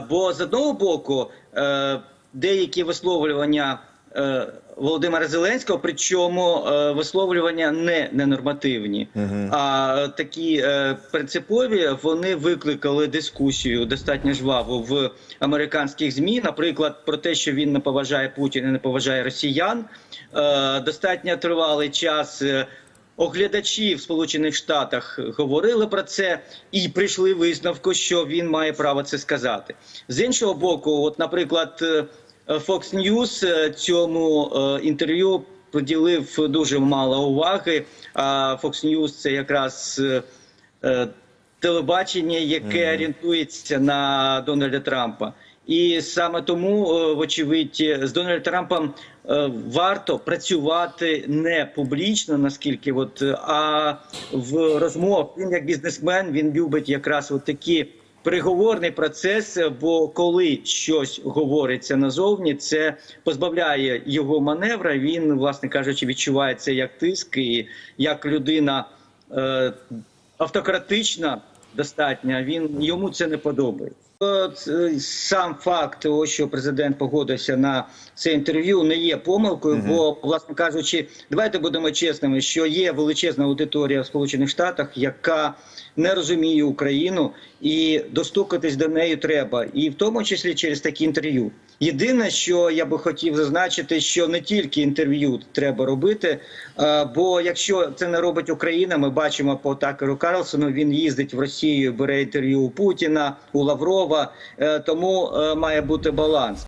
Бо з одного боку е, деякі висловлювання е, Володимира Зеленського, причому е, висловлювання не ненормативні, а такі принципові, вони викликали дискусію достатньо жваву в американських змі. Наприклад, про те, що він не поважає Путіна, не поважає росіян. Достатньо тривалий час. Оглядачі в Сполучених Штатах говорили про це і прийшли висновку, що він має право це сказати. З іншого боку, от, наприклад, е, Fox News е, цьому е, інтерв'ю приділив дуже мало уваги. А Fox News – це якраз телебачення, яке орієнтується на Дональда Трампа. І саме тому, е, вочевидь, з Дональдом Трампом е, варто працювати не публічно, наскільки от, е, а в розмовах. Він як бізнесмен він любить якраз от такі переговорний процес. Бо коли щось говориться назовні, це позбавляє його маневра. Він, власне кажучи, відчуває це як тиск, і як людина е, автократична достатньо. Він йому це не подобається. От, е, Сам факт того, що президент погодився на це інтерв'ю, не є помилкою, бо, власне кажучи, давайте будемо чесними, що є величезна аудиторія в Сполучених Штатах, яка не розуміє Україну, і достукатись до неї треба, і в тому числі через такі інтерв'ю. Єдине, що я би хотів зазначити, що не тільки інтерв'ю треба робити, е, бо якщо це не робить Україна, ми бачимо по Такеру Карлсону, він їздить в Росію, бере інтерв'ю у Путіна, у Лаврова, е, тому е, має бути баланс.